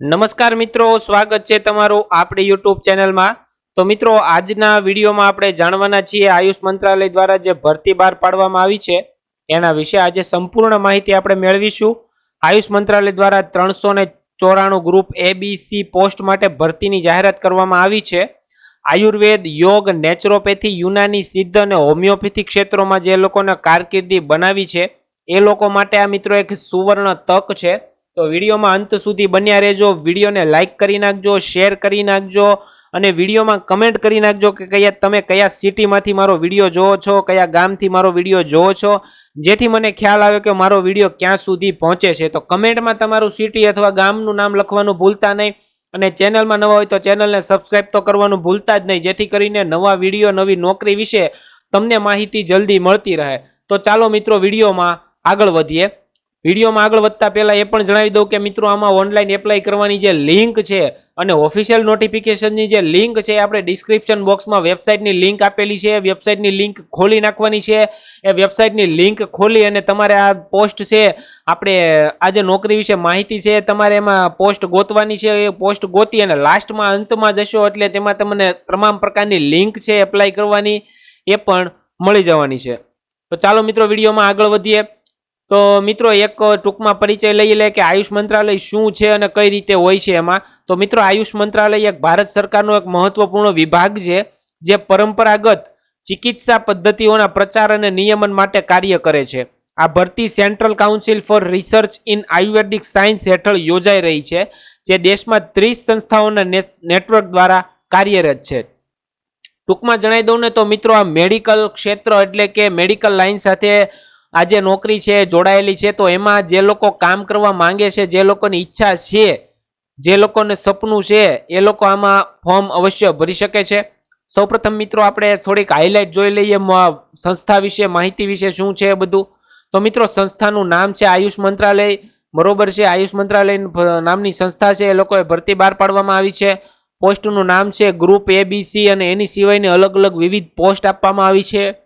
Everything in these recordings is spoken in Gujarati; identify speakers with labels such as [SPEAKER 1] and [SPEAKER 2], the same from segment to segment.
[SPEAKER 1] નમસ્કાર મિત્રો, સ્વાગત છે તમારું આપણી યુટ્યુબ ચેનલમાં. તો મિત્રો, આજના વિડીયોમાં આપણે જાણવાના છીએ આયુષ મંત્રાલય દ્વારા જે ભરતી બહાર પાડવામાં આવી છે, એના વિશે આજે સંપૂર્ણ માહિતી આપણે મેળવીશું. આયુષ મંત્રાલય દ્વારા ત્રણસો ચોરાણું ગ્રુપ એ બી પોસ્ટ માટે ભરતીની જાહેરાત કરવામાં આવી છે. આયુર્વેદ, યોગ, નેચરોપેથી, યુનાની સિદ્ધ અને હોમિયોપેથી ક્ષેત્રોમાં જે લોકોને કારકિર્દી બનાવી છે, એ લોકો માટે આ મિત્રો એક સુવર્ણ તક છે. તો વિડીયોમાં અંત સુધી બન્યા રહેજો. વિડીયોને લાઇક કરી નાખજો શેર કરી નાખજો અને વિડીયોમાં કમેન્ટ કરી નાખજો કે કયા તમે કયા સિટીમાંથી મારો વીડિયો જોવો છો, કયા ગામથી મારો વીડિયો જોવો છો. જેથી મને ખ્યાલ આવે કે મારો વીડિયો ક્યાં સુધી પહોંચે છે. તો કમેન્ટમાં તમારું સિટી અથવા ગામનું નામ લખવાનું ભૂલતા નહીં અને ચેનલમાં નવા હોય તો ચેનલને સબસ્ક્રાઇબ તો કરવાનું ભૂલતા જ નહીં. જેથી કરીને નવા વીડિયો, નવી નોકરી વિશે તમને માહિતી જલ્દી મળતી રહે. તો ચાલો મિત્રો વિડીયોમાં આગળ વધીએ. વિડીયોમાં આગળ વધતા પહેલાં એ પણ જણાવી દઉં કે મિત્રો, આમાં ઓનલાઈન એપ્લાય કરવાની જે લિંક છે અને ઓફિશિયલ નોટિફિકેશનની જે લિંક છે આપણે ડિસ્ક્રિપ્શન બોક્સમાં વેબસાઇટની લિંક આપેલી છે. વેબસાઇટની લિંક ખોલી નાખવાની છે. એ વેબસાઇટની લિંક ખોલી અને તમારે આ પોસ્ટ છે, આપણે આ જે નોકરી વિશે માહિતી છે તમારે એમાં પોસ્ટ ગોતવાની છે. એ પોસ્ટ ગોતી અને લાસ્ટમાં અંતમાં જશો એટલે તેમાં તમને તમામ પ્રકારની લિંક છે એપ્લાય કરવાની, એ પણ મળી જવાની છે. તો ચાલો મિત્રો, વિડીયોમાં આગળ વધીએ. તો મિત્રો એક ટૂંકમાં પરિચય લઈ લે કે આયુષ મંત્રાલય શું છે અને કઈ રીતે હોય છે એમાં. તો મિત્રો આયુષ મંત્રાલય એક ભારત સરકારનો એક મહત્વપૂર્ણ વિભાગ છે, જે પરંપરાગત ચિકિત્સા પદ્ધતિઓના પ્રચાર અને નિયમન માટે કાર્ય કરે છે. આ ભરતી central council for research in ayurvedic science હેઠળ યોજાઈ રહી છે, જે દેશમાં ત્રીસ સંસ્થાઓના નેટવર્ક દ્વારા કાર્યરત છે. ટૂંકમાં જણાવી દઉં ને તો મિત્રો આ મેડિકલ ક્ષેત્ર એટલે કે મેડિકલ લાઇન સાથે આ જે નોકરી છે, જોડાયેલી છે, તો એમાં જે લોકો કામ કરવા માંગે છે, જે લોકોની ઈચ્છા છે, જે લોકોને સપનું છે, એ લોકો આમાં ફોર્મ અવશ્ય ભરી શકે છે. સૌપ્રથમ મિત્રો, આપણે થોડીક હાઇલાઇટ જોઈ લઈએ સંસ્થા વિશે, માહિતી વિશે શું છે બધું. તો મિત્રો, સંસ્થાનું નામ છે આયુષ મંત્રાલય. બરોબર છે, આયુષ મંત્રાલય નામની સંસ્થા છે, એ લોકોએ ભરતી બહાર પાડવામાં આવી છે. પોસ્ટનું નામ છે ગ્રુપ એબીસી અને એની સિવાયની અલગ અલગ વિવિધ પોસ્ટ આપવામાં આવી છે.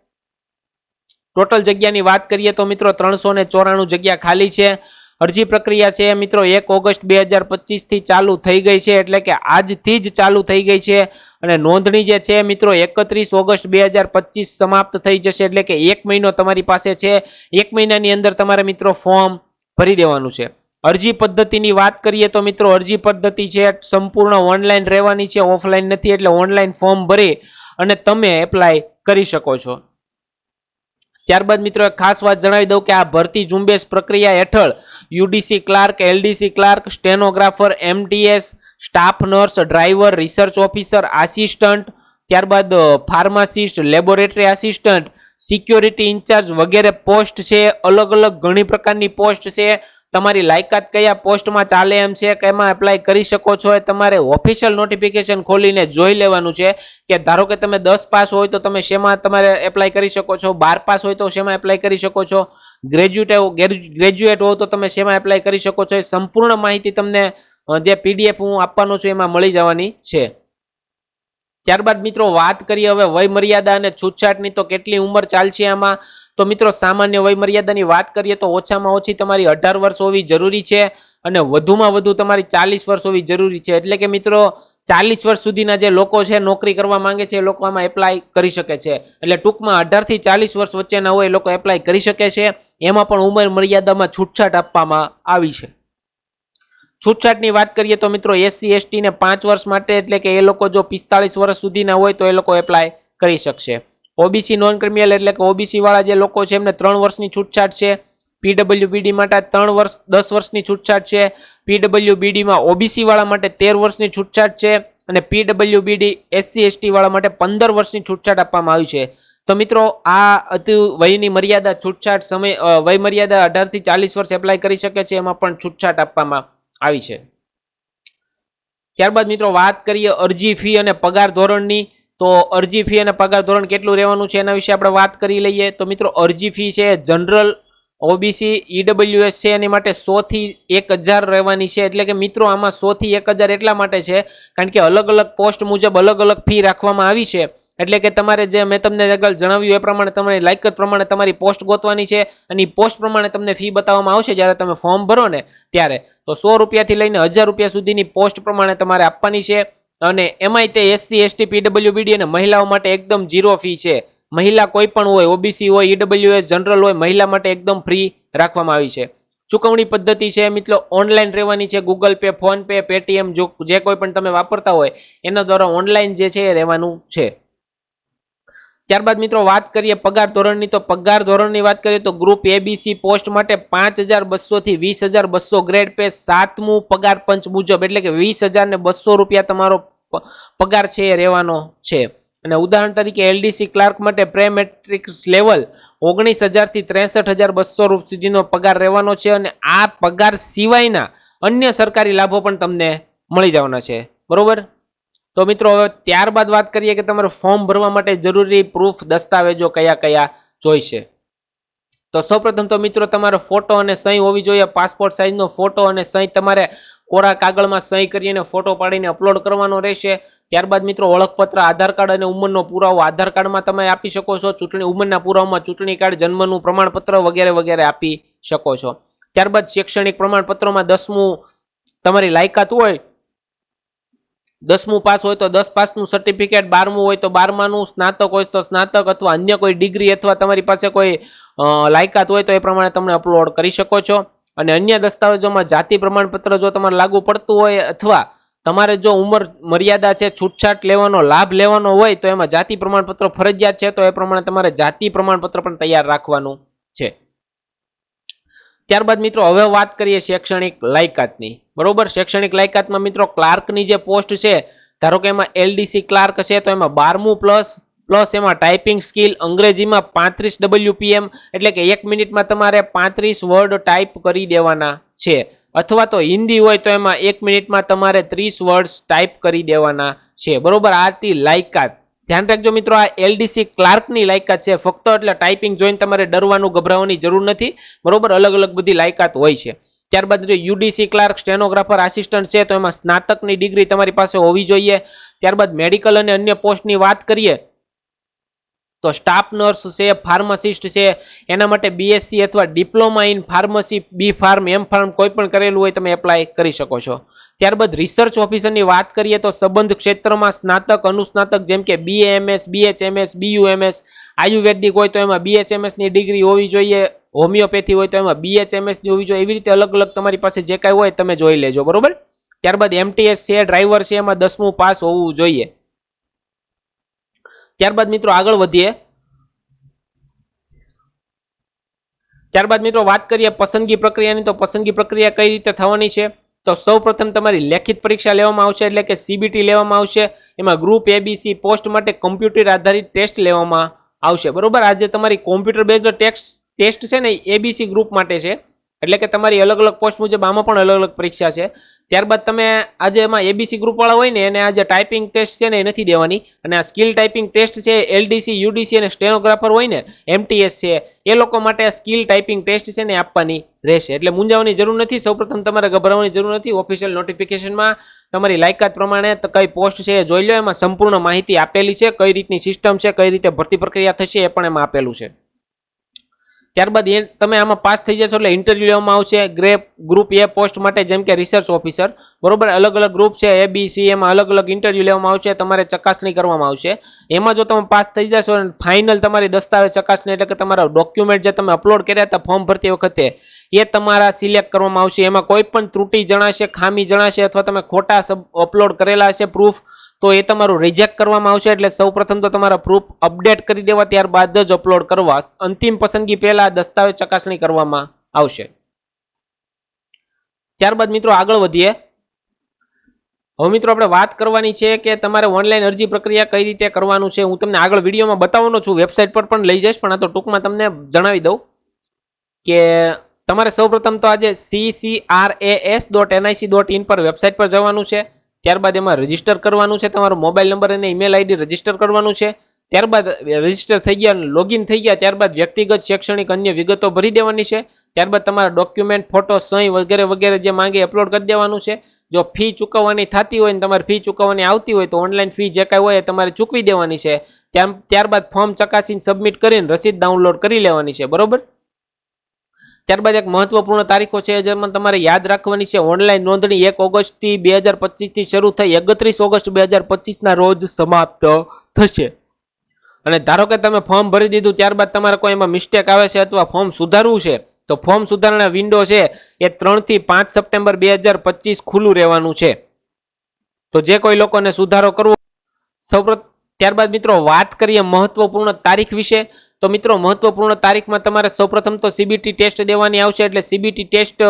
[SPEAKER 1] ટોટલ જગ્યાની વાત કરીએ તો મિત્રો ત્રણસો ચોરાણું જગ્યા ખાલી છે. અરજી પ્રક્રિયા છે મિત્રો એક ઓગસ્ટ બે હજાર પચીસથી ચાલુ થઈ ગઈ છે એટલે કે આજથી જ ચાલુ થઈ ગઈ છે. અને નોંધણી જે છે મિત્રો એકત્રીસ ઓગસ્ટ બે હજાર પચીસ સમાપ્ત થઈ જશે એટલે કે એક મહિનો તમારી પાસે છે. એક મહિનાની અંદર તમારે મિત્રો ફોર્મ ભરી દેવાનું છે. અરજી પદ્ધતિની વાત કરીએ તો મિત્રો અરજી પદ્ધતિ છે સંપૂર્ણ ઓનલાઈન રહેવાની છે. ઓફલાઈન નથી એટલે ઓનલાઈન ફોર્મ ભરી અને તમે એપ્લાય કરી શકો છો. ત્યારબાદ મિત્રો એક ખાસ વાત જણાવી દઉં કે આ ભરતી ઝુંબેશ પ્રક્રિયા હેઠળ UDC clerk, LDC clerk, stenographer MTS staff nurse, driver, research officer, assistant, ત્યારબાદ pharmacist, laboratory assistant, security incharge વગેરે પોસ્ટ છે. અલગ અલગ ઘણી પ્રકારની પોસ્ટ છે. તમારી લાયકાત કયા પોસ્ટમાં ચાલે એમ છે કે એમાં એપ્લાય કરી શકો છો એ તમારે ઓફિશિયલ નોટિફિકેશન ખોલીને જોઈ લેવાનું છે કે ધારો કે તમે દસ પાસ હોય તો તમે શેમાં તમારે એપ્લાય કરી શકો છો, બાર પાસ હોય તો શેમાં એપ્લાય કરી શકો છો ગ્રેજ્યુએટ ગ્રેજ્યુએટ હો તો તમે શેમાં એપ્લાય કરી શકો છો એ સંપૂર્ણ માહિતી તમને જે પીડીએફ હું આપવાનો છું એમાં મળી જવાની છે. ત્યારબાદ મિત્રો વાત કરીએ હવે વય મર્યાદા અને છૂટછાટની તો કેટલી ઉંમર ચાલશે આમાં? તો મિત્રો, સામાન્ય વય મર્યાદાની વાત કરીએ તો ઓછામાં ઓછી તમારી અઢાર વર્ષ હોવી જરૂરી છે અને વધુમાં વધુ તમારી ચાલીસ વર્ષ હોવી જરૂરી છે. એટલે કે મિત્રો, ચાલીસ વર્ષ સુધીના જે લોકો છે, નોકરી કરવા માંગે છે, એ લોકો આમાં એપ્લાય કરી શકે છે. એટલે ટૂંકમાં અઢારથી ચાલીસ વર્ષ વચ્ચેના હોય એ લોકો એપ્લાય કરી શકે છે. એમાં પણ ઉંમર મર્યાદામાં છૂટછાટ આપવામાં આવી છે. છૂટછાટની વાત કરીએ તો મિત્રો, એસસી એસટીને પાંચ વર્ષ માટે એટલે કે એ લોકો જો પિસ્તાળીસ વર્ષ સુધીના હોય તો એ લોકો એપ્લાય કરી શકશે. ઓબીસી નોન ક્રિમિનલ એટલે કે ઓબીસી વાળા જે લોકો છે, એમને ત્રણ વર્ષની છૂટછાટ છે. પીડબ્લ્યુબીડી માટે ત્રણ વર્ષ, દસ વર્ષની છૂટછાટ છે. પીડબ્લ્યુબીડીમાં ઓબીસી વાળા માટે તેર વર્ષની છૂટછાટ છે અને પીડબ્લ્યુબીડી એસસી, એસટી વાળા માટે પંદર વર્ષની છૂટછાટ આપવામાં આવી છે. તો મિત્રો, આ અતિ વયની મર્યાદા છૂટછાટ સમય વય મર્યાદા અઢારથી ચાલીસ વર્ષ એપ્લાય કરી શકે છે, એમાં પણ છૂટછાટ આપવામાં આવી છે. ત્યારબાદ મિત્રો, વાત કરીએ અરજી ફી અને પગાર ધોરણની. તો અરજી ફી અને પગાર ધોરણ કેટલું રહેવાનું છે એના વિશે આપણે વાત કરી લઈએ. તો મિત્રો, અરજી ફી છે જનરલ ઓબીસી ઈડબ્લ્યુએસ છે એની માટે સોથી એક હજાર રહેવાની છે. એટલે કે મિત્રો, આમાં સોથી એક હજાર એટલા માટે છે, કારણ કે અલગ અલગ પોસ્ટ મુજબ અલગ અલગ ફી રાખવામાં આવી છે. એટલે કે તમારે જે મેં તમને આગળ જણાવ્યું, એ પ્રમાણે તમારી લાયકત પ્રમાણે તમારી પોસ્ટ ગોતવાની છે અને પોસ્ટ પ્રમાણે તમને ફી બતાવવામાં આવશે જ્યારે તમે ફોર્મ ભરો ને ત્યારે. તો સો રૂપિયાથી લઈને હજાર રૂપિયા સુધીની પોસ્ટ પ્રમાણે તમારે આપવાની છે. અને એમાંય તે એસસી એસટી પીડબ્લ્યુબીડી અને મહિલાઓ માટે એકદમ ઝીરો ફી છે. મહિલા કોઈ પણ હોય ઓબીસી હોય ઈડબ્લ્યુએસ જનરલ હોય, મહિલા માટે એકદમ ફ્રી રાખવામાં આવી છે. ચૂકવણી પદ્ધતિ છે મિત્રો ઓનલાઈન રહેવાની છે Google Pay PhonePe Paytm જો જે કોઈ પણ તમે વાપરતા હોય, એના દ્વારા ઓનલાઈન જે છે એ રહેવાનું છે. ત્યારબાદ મિત્રો વાત કરીએ પગાર ધોરણની, તો પગાર ધોરણની વાત કરીએ તો ગ્રુપ એબીસી પોસ્ટ માટે પાંચ હજાર બસોથી વીસ હજાર બસો ગ્રેડ પે સાતમું પગાર પંચ મુજબ, એટલે કે વીસ હજાર ને બસો રૂપિયા તમારો પગાર છે એ રહેવાનો છે. અને ઉદાહરણ તરીકે એલડીસી ક્લાર્ક માટે પ્રે મેટ્રિક લેવલ ઓગણીસ હજારથી ત્રેસઠ હજાર બસો સુધીનો પગાર રહેવાનો છે અને આ પગાર સિવાયના અન્ય સરકારી લાભો પણ તમને મળી જવાના છે. બરોબર? તો મિત્રો, હવે ત્યારબાદ વાત કરીએ કે તમારે ફોર્મ ભરવા માટે જરૂરી પ્રૂફ દસ્તાવેજો કયા કયા જોઈશે. તો સૌપ્રથમ તો મિત્રો, તમારો ફોટો અને સહી હોવી જોઈએ. પાસપોર્ટ સાઇઝનો ફોટો અને સહી તમારે કોરા કાગળમાં સહી કરીને ફોટો પાડીને અપલોડ કરવાનો રહેશે. ત્યારબાદ મિત્રો, ઓળખપત્ર, આધાર કાર્ડ અને ઉંમરનો પુરાવો આધાર કાર્ડમાં તમે આપી શકો છો. ચૂંટણી, ઉંમરના પુરાવામાં ચૂંટણી કાર્ડ, જન્મનું પ્રમાણપત્ર વગેરે વગેરે આપી શકો છો. ત્યારબાદ શૈક્ષણિક પ્રમાણપત્રોમાં દસમું તમારી લાયકાત હોય દસમું પાસ હોય તો દસ પાસનું સર્ટિફિકેટ બારમું હોય તો બારમાનું, સ્નાતક હોય તો સ્નાતક અથવા અન્ય કોઈ ડિગ્રી અથવા તમારી પાસે કોઈ લાયકાત હોય તો એ પ્રમાણે તમે અપલોડ કરી શકો છો. અને અન્ય દસ્તાવેજોમાં જાતિ પ્રમાણપત્ર જો તમારે લાગુ પડતું હોય અથવા તમારે જો ઉંમર મર્યાદા છે, છૂટછાટ લેવાનો, લાભ લેવાનો હોય તો એમાં જાતિ પ્રમાણપત્ર ફરજિયાત છે તો એ પ્રમાણે તમારે જાતિ પ્રમાણપત્ર પણ તૈયાર રાખવાનું છે. ત્યારબાદ મિત્રો, હવે વાત કરીએ શૈક્ષણિક લાયકાતની. બરોબર? શૈક્ષણિક લાયકાતમાં મિત્રો, ક્લાર્કની જે પોસ્ટ છે, ધારો કે એમાં એલડીસી ક્લાર્ક છે, તો એમાં બારમું પ્લસ પ્લસ એમાં ટાઈપિંગ સ્કિલ, અંગ્રેજીમાં પાંત્રીસ ડબલ્યુપીએમ, એટલે કે એક મિનિટમાં તમારે પાંત્રીસ વર્ડ ટાઈપ કરી દેવાના છે. અથવા તો હિન્દી હોય તો એમાં એક મિનિટમાં તમારે ત્રીસ વર્ડ્સ ટાઈપ કરી દેવાના છે. બરોબર? આથી લાયકાત. ધ્યાન રાખજો મિત્રો, આ એલડીસી ક્લાર્કની લાયકાત છે. ફક્ત એટલે ટાઈપિંગ જોઈને તમારે ડરવાનું, ગભરાવાની જરૂર નથી. બરોબર અલગ અલગ બધી લાયકાત હોય છે. ત્યારબાદ યુડીસી ક્લાર્ક સ્ટેનોગ્રાફર આસિસ્ટન્ટ છે, તો એમાં સ્નાતકની ડિગ્રી તમારી પાસે હોવી જોઈએ. ત્યારબાદ મેડિકલ અને અન્ય પોસ્ટની વાત કરીએ તો સ્ટાફ નર્સ છે ફાર્માસિસ્ટ છે, એના માટે બીએસસી અથવા diploma in pharmacy B pharm M pharm કોઈ પણ કરેલું હોય તમે એપ્લાય કરી શકો છો. ત્યારબાદ રિસર્ચ ઓફિસરની વાત કરીએ તો સંબંધ ક્ષેત્રમાં સ્નાતક, અનુસ્નાતક જેમ કે બીએમએસ બીએચએમએસ બીયુએમએસ આયુર્વેદિક હોય તો એમાં બીએચએમએસની ડિગ્રી હોવી જોઈએ, હોમિયોપેથી હોય તો એમાં બીએચએમએસની હોવી જોઈએ, એવી રીતે અલગ અલગ તમારી પાસે જે કાંઈ હોય તમે જોઈ લેજો, બરોબર? ત્યારબાદ એમટીએસ છે ડ્રાઈવર છે, એમાં દસમું પાસ હોવું જોઈએ. ત્યારબાદ મિત્રો આગળ વધીએ. ત્યારબાદ મિત્રો વાત કરીએ પસંદગી પ્રક્રિયાની. તો પસંદગી પ્રક્રિયા કઈ રીતે થવાની છે? તો સૌપ્રથમ તમારી લેખિત પરીક્ષા લેવામાં આવશે, એટલે કે સીબીટી લેવામાં આવશે. એમાં ગ્રુપ એબીસી પોસ્ટ માટે કમ્પ્યુટર આધારિત ટેસ્ટ લેવામાં આવશે. બરોબર? આજે તમારી કોમ્પ્યુટર બેઝ ટેસ્ટ ટેસ્ટ છે ને એબીસી ગ્રુપ માટે છે. એટલે કે તમારી અલગ અલગ પોસ્ટ મુજબ આમાં પણ અલગ અલગ પરીક્ષા છે. ત્યારબાદ તમે આજે એમાં એબીસી ગ્રુપવાળા હોય ને, એને આજે ટાઈપિંગ ટેસ્ટ છે ને એ નથી દેવાની. અને આ સ્કિલ ટાઈપિંગ ટેસ્ટ છે એલડીસી યુડીસી અને સ્ટેનોગ્રાફર હોય ને એમટીએસ છે, એ લોકો માટે આ સ્કિલ ટાઈપિંગ ટેસ્ટ છે ને આપવાની રહેશે. એટલે મૂંઝાવાની જરૂર નથી. સૌપ્રથમ તમારે ગભરાવાની જરૂર નથી. ઓફિશિયલ નોટિફિકેશનમાં તમારી લાયકાત પ્રમાણે કઈ પોસ્ટ છે એ જોઈ લો એમાં સંપૂર્ણ માહિતી આપેલી છે, કઈ રીતની સિસ્ટમ છે, કઈ રીતે ભરતી પ્રક્રિયા થશે એ પણ એમાં આપેલું છે. ત્યારબાદ એ તમે આમાં પાસ થઈ જશો એટલે ઇન્ટરવ્યુ લેવામાં આવશે. ગ્રેપ ગ્રુપ એ પોસ્ટ માટે જેમ કે રિસર્ચ ઓફિસર બરોબર? અલગ અલગ ગ્રુપ છે. એ બી સી એમાં અલગ અલગ ઇન્ટરવ્યુ લેવામાં આવશે. તમારે ચકાસણી કરવામાં આવશે. એમાં જો તમે પાસ થઈ જશો ફાઇનલ તમારી દસ્તાવેજ ચકાસણી એટલે કે તમારા ડોક્યુમેન્ટ જે તમે અપલોડ કર્યા હતા ફોર્મ ભરતી વખતે, એ તમારા સિલેક્ટ કરવામાં આવશે. એમાં કોઈ પણ ત્રુટી જણાશે, ખામી જણાશે અથવા તમે ખોટા અપલોડ કરેલા હશે પ્રૂફ તો એ તમારું રિજેક્ટ કરવામાં આવશે એટલે સૌપ્રથમ તો તમારા પ્રૂફ અપડેટ કરી દેવા, ત્યારબાદ જ અપલોડ કરવા. અંતિમ પસંદગી પહેલા દસ્તાવેજ ચકાસણી કરવામાં આવશે. ત્યારબાદ મિત્રો આગળ વધીએ. હવે મિત્રો આપણે વાત કરવાની છે કે તમારે ઓનલાઈન અરજી પ્રક્રિયા કઈ રીતે કરવાનું છે. હું તમને આગળ વિડીયોમાં બતાવવાનો છું. વેબસાઇટ પર પણ લઈ જઈશ, પણ આ તો ટૂંકમાં તમને જણાવી દઉં કે તમારે સૌપ્રથમ તો આજે C C R A S dot NIC dot in પર વેબસાઇટ પર જવાનું છે. ત્યારબાદ એમાં રજિસ્ટર કરવાનું છે, તમારો મોબાઈલ નંબર અને ઈમેલ આઈડી રજિસ્ટર કરવાનું છે. ત્યારબાદ રજિસ્ટર થઈ ગયા લોગિન થઈ ગયા, ત્યારબાદ વ્યક્તિગત શૈક્ષણિક અન્ય વિગતો ભરી દેવાની છે. ત્યારબાદ તમારા ડોક્યુમેન્ટ ફોટો સહી વગેરે વગેરે જે માંગે અપલોડ કરી દેવાનું છે. જો ફી ચૂકવવાની થતી હોય ને તમારે ફી ચૂકવવાની આવતી હોય તો ઓનલાઈન ફી જે કાંઈ હોય તમારે ચૂકવી દેવાની છે. ત્યાં ત્યારબાદ ફોર્મ ચકાસીને સબમિટ કરીને રસીદ ડાઉનલોડ કરી લેવાની છે. બરોબર? ત્યારબાદ એક મહત્વપૂર્ણ તારીખો છે, જેમાં તમારે યાદ રાખવાની છે, ઓનલાઈન નોંધણી એક ઓગસ્ટથી બે હજાર પચીસથી શરૂ થઈ એકત્રીસ ઓગસ્ટ બે હજાર પચીસના રોજ સમાપ્ત થશે. અને ધારો કે તમે ફોર્મ ભરી દીધું ત્યારબાદ તમારે કોઈ એમાં મિસ્ટેક આવે છે અથવા ફોર્મ સુધારવું છે, તો ફોર્મ સુધારણા વિન્ડો છે, એ ત્રણથી પાંચ સપ્ટેમ્બર બે હજાર પચીસ ખુલ્લું રહેવાનું છે. તો જે કોઈ લોકોને સુધારો કરવો સૌ ત્યારબાદ મિત્રો વાત કરીએ મહત્વપૂર્ણ તારીખ વિશે. તો મિત્રો, મહત્વપૂર્ણ તારીખમાં તમારે સૌપ્રથમ તો સીબીટી ટેસ્ટ દેવાની આવશે એટલે સીબીટી ટેસ્ટ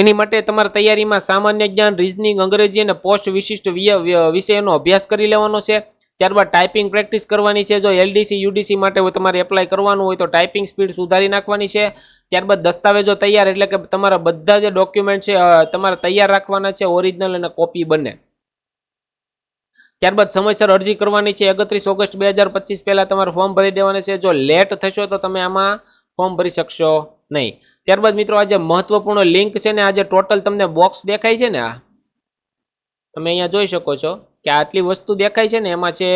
[SPEAKER 1] એની માટે તમારે તૈયારીમાં સામાન્ય જ્ઞાન રિઝનિંગ અંગ્રેજી અને પોસ્ટ વિશિષ્ટ વિષયનો અભ્યાસ કરી લેવાનો છે. ત્યારબાદ ટાઈપિંગ પ્રેક્ટિસ કરવાની છે. જો એલડીસી યુડીસી માટે તમારે એપ્લાય કરવાનું હોય, તો ટાઈપિંગ સ્પીડ સુધારી નાખવાની છે. ત્યારબાદ દસ્તાવેજો તૈયાર, એટલે કે તમારા બધા જે ડોક્યુમેન્ટ છે તમારે તૈયાર રાખવાના છે ઓરિજિનલ અને કોપી બંને. ત્યારબાદ સમયસર અરજી કરવાની છે. એકત્રીસ ઓગસ્ટ બે હજાર પચીસ પહેલાં તમારે ફોર્મ ભરી દેવાનું છે. જો લેટ થશો તો તમે આમાં ફોર્મ ભરી શકશો નહીં. ત્યારબાદ મિત્રો આ જે મહત્વપૂર્ણ લિંક છે ને આ જે ટોટલ તમને બોક્સ દેખાય છે ને આ? તમે અહીંયા જોઈ શકો છો કે આટલી વસ્તુ દેખાય છે ને, એમાં છે,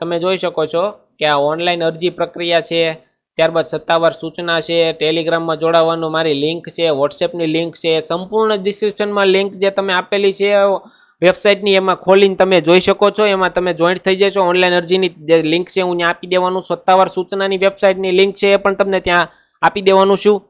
[SPEAKER 1] તમે જોઈ શકો છો કે આ ઓનલાઈન અરજી પ્રક્રિયા છે. ત્યારબાદ સત્તાવાર સૂચના છે, ટેલિગ્રામમાં જોડાવાનું મારી લિંક છે, વોટ્સએપની લિંક છે. સંપૂર્ણ ડિસ્ક્રિપ્શનમાં લિંક જે તમે આપેલી છે વેબસાઇટની એમાં ખોલીને તમે જોઈ શકો છો. એમાં તમે જોઈન્ટ થઈ જશો. ઓનલાઈન અરજીની જે લિંક છે, હું ત્યાં આપી દેવાનું. સત્તાવાર સૂચનાની વેબસાઇટની લિંક છે, એ પણ તમને ત્યાં આપી દેવાનું છું.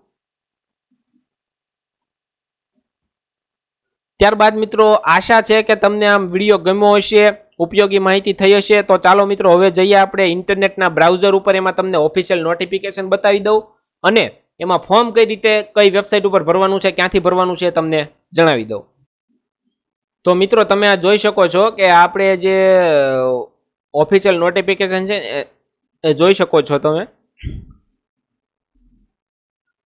[SPEAKER 1] ત્યારબાદ મિત્રો, આશા છે કે તમને આમ વીડિયો ગમ્યો હશે, ઉપયોગી માહિતી થઈ હશે. તો ચાલો મિત્રો, હવે જઈએ આપણે ઇન્ટરનેટના બ્રાઉઝર ઉપર. એમાં તમને ઓફિશિયલ નોટિફિકેશન બતાવી દઉં. અને એમાં ફોર્મ કઈ રીતે, કઈ વેબસાઇટ ઉપર ભરવાનું છે, ક્યાંથી ભરવાનું છે તમને જણાવી દઉં. તો મિત્રો, તમે આ જોઈ શકો છો કે આપણે જે ઓફિશિયલ નોટિફિકેશન છે એ- જોઈ શકો છો તમે.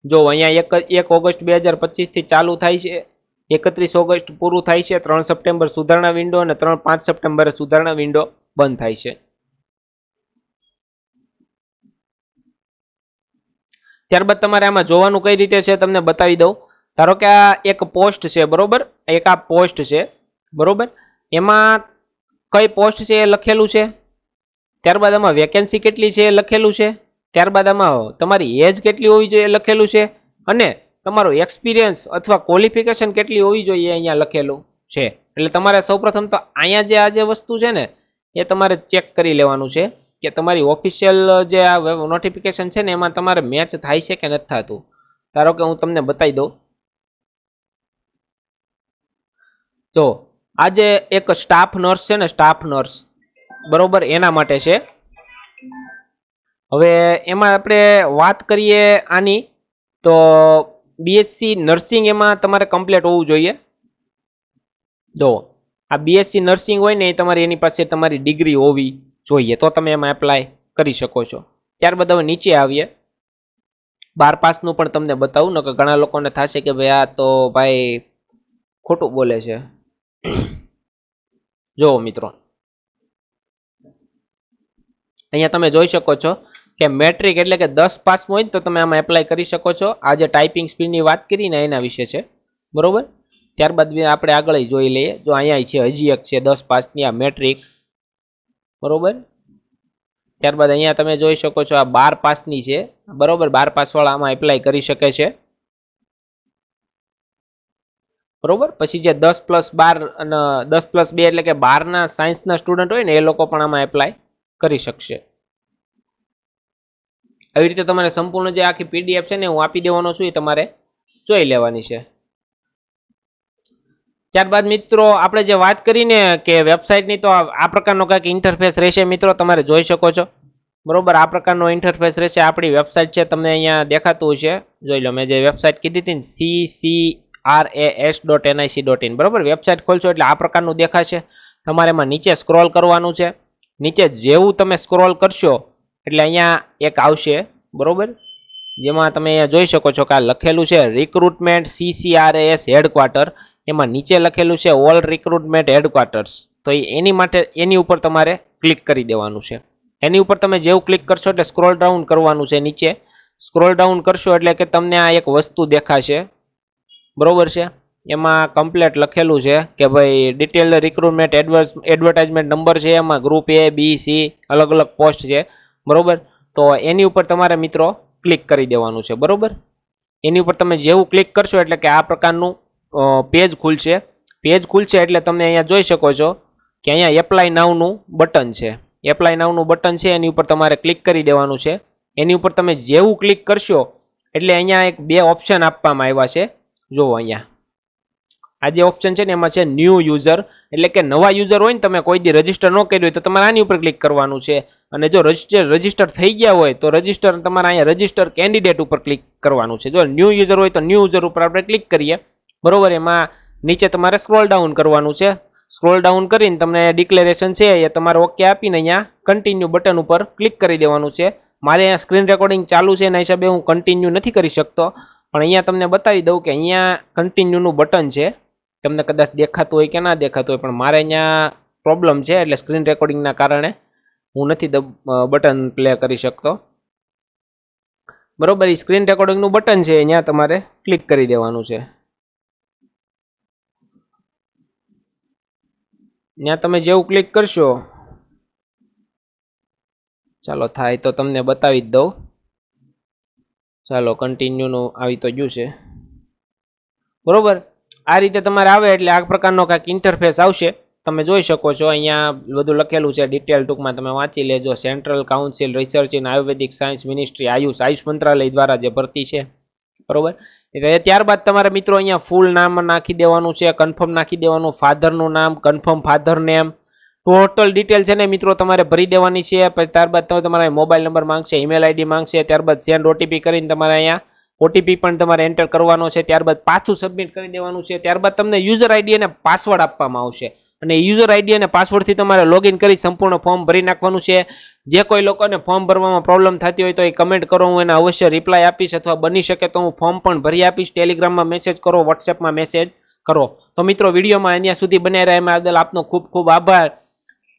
[SPEAKER 1] જો અહીંયા એક એક ઓગસ્ટ બે હજાર પચીસથી ચાલુ થાય છે, એકત્રીસ ઓગસ્ટ પૂરું થાય છે, ત્રણ સપ્ટેમ્બર સુધારણા વિન્ડો અને ત્રણ, પાંચ સપ્ટેમ્બરે સુધારણા વિન્ડો બંધ થાય છે. ત્યારબાદ તમારે આમાં જોવાનું કઈ રીતે છે, તમને બતાવી દઉં. ધારો કે આ એક પોસ્ટ છે, બરોબર? એક આ પોસ્ટ છે. બરોબર? એમાં કઈ પોસ્ટ છે એ લખેલું છે? ત્યારબાદ આમાં વેકેન્સી કેટલી છે એ લખેલું છે? ત્યારબાદ આમાં તમારી એજ કેટલી હોવી જોઈએ એ લખેલું છે? અને તમારો એક્સપિરિયન્સ અથવા ક્વોલિફિકેશન કેટલી હોવી જોઈએ અહીંયા લખેલું છે. એટલે તમારે સૌપ્રથમ તો અહીંયા જે આ જે વસ્તુ છે ને, એ તમારે ચેક કરી લેવાનું છે કે તમારી ઓફિશિયલ જે આ નોટિફિકેશન છે ને, એમાં તમારે મેચ થાય છે કે નથી થતું? ધારો કે હું તમને બતાવી દઉં. તો આ જે એક સ્ટાફ નર્સ છે ને સ્ટાફ નર્સ બરોબર? એના માટે છે. હવે એમાં આપણે વાત કરીએ આની, તો બીએસસી નર્સિંગ એમાં તમારે કમ્પ્લીટ હોવું જોઈએ. જો, આ બીએસસી નર્સિંગ હોય ને એ તમારી એની પાસે તમારી ડિગ્રી હોવી જોઈએ, તો તમે એમાં એપ્લાય કરી શકો છો. ત્યારબાદ હવે નીચે આવીએ. બાર પાસનું પણ તમને બતાવું ને કે ઘણા લોકોને થશે કે ભાઈ આ તો ભાઈ ખોટું બોલે છે. જુઓ મિત્રો, અહીંયા તમે જોઈ શકો છો કે મેટ્રિક એટલે કે દસ પાસ હોય તો તમે આમાં એપ્લાય કરી શકો છો. આ જે ટાઈપિંગ સ્પીડની વાત કરીને એના વિશે છે. બરોબર? ત્યારબાદ આપણે આગળ જોઈ લઈએ. જો અહીંયા છે, હજી એક છે, દસ પાસની આ મેટ્રિક. બરોબર? ત્યારબાદ અહીંયા તમે જોઈ શકો છો આ બાર પાસની છે. બરોબર? બાર પાસવાળા આમાં એપ્લાય કરી શકે છે. બરોબર? પછી જે દસ પ્લસ બાર અને દસ પ્લસ બે એટલે કે બારના સાયન્સના સ્ટુડન્ટ હોય ને, એ લોકો પણ આમાં એપ્લાય કરી શકશે. આવી રીતે તમારે સંપૂર્ણ જે આખી પીડીએફ છે ને હું આપી દેવાનો છું, એ તમારે જોઈ લેવાની છે. ત્યારબાદ મિત્રો, આપણે જે વાત કરીને કે વેબસાઇટની તો આ પ્રકારનો કંઈક ઇન્ટરફેસ રહેશે મિત્રો, તમારે જોઈ શકો છો. બરોબર? આ પ્રકારનો ઇન્ટરફેસ રહેશે આપણી વેબસાઇટ છે, તમને અહીંયા દેખાતું છે જોઈ લો, મેં જે વેબસાઇટ કીધી હતી ને C C R A S dot NIC dot in બરોબર? વેબસાઇટ ખોલશો એટલે આ પ્રકારનું દેખાશે. તમારે એમાં નીચે સ્ક્રોલ કરવાનું છે. નીચે જેવું તમે સ્ક્રોલ કરશો એટલે અહીંયા એક આવશે. બરાબર? જેમાં તમે અહીંયા જોઈ શકો છો કે આ લખેલું છે રિક્રુટમેન્ટ સીસીઆરએએસ હેડક્વાર્ટર એમાં નીચે લખેલું છે ઓલ રિક્રુટમેન્ટ હેડક્વાર્ટર્સ તો એની માટે, એની ઉપર તમારે ક્લિક કરી દેવાનું છે. એની ઉપર તમે જેવું ક્લિક કરશો એટલે સ્ક્રોલ ડાઉન કરવાનું છે નીચે. સ્ક્રોલ ડાઉન કરશો એટલે કે તમને આ એક વસ્તુ દેખાશે. બરોબર છે? એમાં કમ્પ્લેટ લખેલું છે કે ભાઈ detail recruitment advers advertisement number છે, એમાં ગ્રુપ એ બી સી અલગ અલગ પોસ્ટ છે. બરોબર? તો એની ઉપર તમારે મિત્રો ક્લિક કરી દેવાનું છે. બરોબર? એની ઉપર તમે જેવું ક્લિક કરશો એટલે કે આ પ્રકારનું પેજ ખુલશે. પેજ ખુલશે એટલે તમે અહીંયા જોઈ શકો છો કે અહીંયા એપ્લાય નાવનું બટન છે. એપ્લાય નાવનું બટન છે, એની ઉપર તમારે ક્લિક કરી દેવાનું છે. એની ઉપર તમે જેવું ક્લિક કરશો એટલે અહીંયા એક બે ઓપ્શન આપવામાં આવ્યા છે. જુઓ અહીંયા. આ જે ઓપ્શન છે ને એમાં છે ન્યૂ યુઝર એટલે કે નવા યુઝર હોય ને તમે કોઈ દી રજિસ્ટર ન કર્યું હોય તો તમારે આની ઉપર ક્લિક કરવાનું છે. અને જો રજિસ્ટર રજિસ્ટર થઈ ગયા હોય તો રજિસ્ટર તમારે અહીંયા રજિસ્ટર કેન્ડિડેટ ઉપર ક્લિક કરવાનું છે. જો ન્યૂ યુઝર હોય તો ન્યૂ યુઝર ઉપર આપણે ક્લિક કરીએ. બરોબર, એમાં નીચે તમારે સ્ક્રોલ ડાઉન કરવાનું છે. સ્ક્રોલ ડાઉન કરીને તમને ડિક્લેરેશન છે એ તમારે ઓકે આપીને અહીંયા કન્ટિન્યુ બટન ઉપર ક્લિક કરી દેવાનું છે. મારે અહીંયા સ્ક્રીન રેકોર્ડિંગ ચાલુ છે, એના હિસાબે હું કન્ટિન્યુ નથી કરી શકતો. પણ અહીંયા તમને બતાવી દઉં કે અહીંયા કન્ટિન્યુનું બટન છે. તમને કદાચ દેખાતું હોય કે ના દેખાતું હોય, પણ મારે અહીંયા પ્રોબ્લેમ છે એટલે સ્ક્રીન રેકોર્ડિંગના કારણે હું નથી બટન પ્લે કરી શકતો. બરોબર એ સ્ક્રીન રેકોર્ડિંગનું બટન છે, અહીંયા તમારે ક્લિક કરી દેવાનું છે. ત્યાં તમે જેવું ક્લિક કરશો, ચાલો થાય તો તમને બતાવી જ દઉં. ચાલો કન્ટિન્યુનું આવી તો ગયું છે. બરોબર? આ રીતે તમારે આવે એટલે આ પ્રકારનો કાંઈક ઇન્ટરફેસ આવશે. તમે જોઈ શકો છો, અહીંયા બધું લખેલું છે ડિટેલ ટૂંકમાં તમે વાંચી લેજો. Central council research in ayurvedic science ministry AYUSH AYUSH મંત્રાલય દ્વારા જે ભરતી છે. બરોબર? એટલે ત્યારબાદ તમારે મિત્રો અહીંયા ફૂલ નામ નાખી દેવાનું છે કન્ફર્મ નાખી દેવાનું ફાધરનું નામ confirm father name total detail છે ને મિત્રો તમારે ભરી દેવાની છે ત્યારબાદ તમે તમારા મોબાઈલ નંબર માંગશે ઈમેલ આઈડી માંગશે, ત્યારબાદ સેન્ડ ઓટીપી કરીને તમારે અહીંયા ઓટીપી પણ તમારે એન્ટર કરવાનો છે, ત્યારબાદ પાછું સબમિટ કરી દેવાનું છે, ત્યારબાદ તમને યુઝર આઈડી અને પાસવર્ડ આપવામાં આવશે. અને યુઝર આઈડી અને પાસવર્ડથી તમારે લોગિન કરી સંપૂર્ણ ફોર્મ ભરી નાખવાનું છે. જે કોઈ લોકોને ફોર્મ ભરવામાં પ્રોબ્લેમ થતી હોય તો એ કમેન્ટ કરો, હું એને અવશ્ય રિપ્લાય આપીશ અથવા બની શકે તો હું ફોર્મ પણ ભરી આપીશ. ટેલિગ્રામમાં મેસેજ કરો વોટ્સએપમાં મેસેજ કરો. તો મિત્રો વિડીયોમાં અહીંયા સુધી બનાવી રહ્યા. એમાં બદલ આપનો ખૂબ ખૂબ આભાર.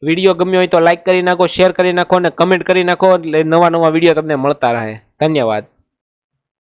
[SPEAKER 1] વીડિયો ગમ્યો હોય તો લાઇક કરી નાખો શેર કરી નાખો અને કમેન્ટ કરી નાખો એટલે નવા નવા વીડિયો તમને મળતા રહે. ધન્યવાદ.